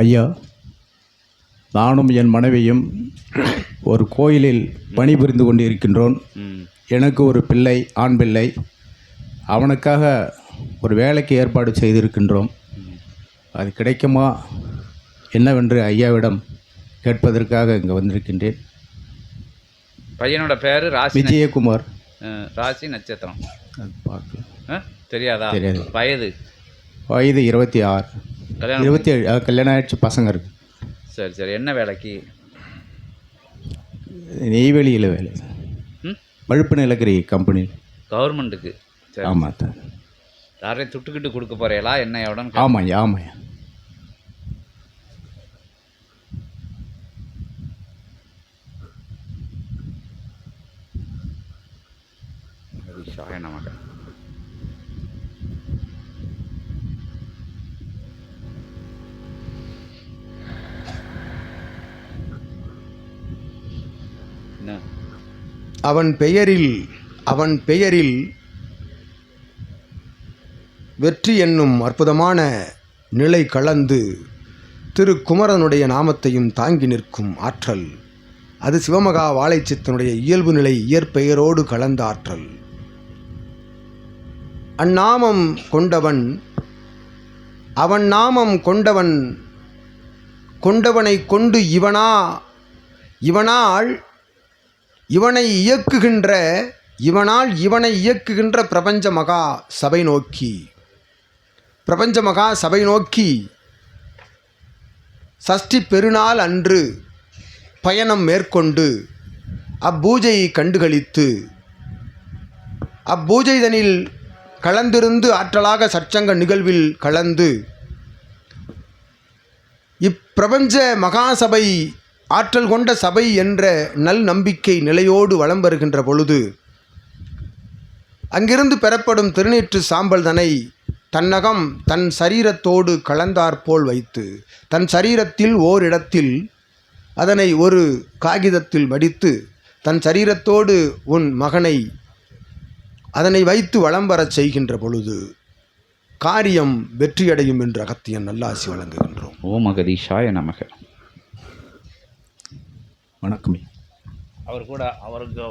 ஐயா நானும் என் மனைவியும் ஒரு கோயிலில் பணிபுரிந்து கொண்டிருக்கின்றோம். ம் எனக்கு ஒரு பிள்ளை ஆண் பிள்ளை. அவனுக்காக ஒரு வேலைக்கு ஏற்பாடு செய்திருக்கின்றோம். அது கிடைக்குமா? என்னவென்று ஐயாவிடம் கேட்பதற்காக இங்கே வந்திருக்கின்றேன். பையனோட பேர் ராசி விஜயகுமார். ராசி நட்சத்திரம். அது பார்க்க ஆ? தெரியாதா? தெரியாது. வயது? வயது இருபத்தி ஆறு. கல்யாணம் இருபத்தி ஏழு கல்யாணம் ஆயிடுச்சு பசங்க இருக்கு. சரி சரி. என்ன வேலைக்கு? நெய்வேலியில் வேலை. வழுப்பு நிலக்கரி கம்பெனி கவர்மெண்ட்டுக்கு. சரி. ஆமாம் தான் யாரையும் துட்டுக்கிட்டு கொடுக்க போறீங்களா? என்ன எவ்வளோன்னு ஆமாய்யா ஆமாய்யா ஷாய நமக்கு அவன் பெயரில் அவன் பெயரில் வெற்றி என்னும் அற்புதமான நிலை கலந்து திரு குமரனுடைய நாமத்தையும் தாங்கி நிற்கும் ஆற்றல். அது சிவமகா வாழைச்சித்தனுடைய இயல்பு நிலை இயற்பெயரோடு கலந்த ஆற்றல். அந்நாமம் கொண்டவன் அவன் நாமம் கொண்டவன் கொண்டவனை கொண்டு இவனா இவனால் இவனை இயக்குகின்ற இவனால் இவனை இயக்குகின்ற பிரபஞ்ச மகா சபை நோக்கி. பிரபஞ்ச மகா சபை நோக்கி. சஷ்டி பெருநாள் அன்று பயணம் மேற்கொண்டு அப்பூஜையை கண்டுகளித்து அப்பூஜைதனில் கலந்திருந்து ஆற்றலாக சற்சங்க நிகழ்வில் கலந்து இப்பிரபஞ்ச மகாசபை ஆற்றல் கொண்ட சபை என்ற நல் நம்பிக்கை நிலையோடு வலம் வருகின்ற பொழுது அங்கிருந்து பெறப்படும் திருநீற்று சாம்பல் தனை தன்னகம் தன் சரீரத்தோடு கலந்தாற்போல் வைத்து தன் சரீரத்தில் ஓரிடத்தில் அதனை ஒரு காகிதத்தில் மடித்து தன் சரீரத்தோடு உன் மகனை அதனை வைத்து வளம் வரச் செய்கின்ற பொழுது காரியம் வெற்றியடையும் என்று அகத்தியன் நல்லாசி வழங்குகின்றோம். ஓ மகதீஷாய நமக. வணக்கம். அவர் கூட அவருக்கு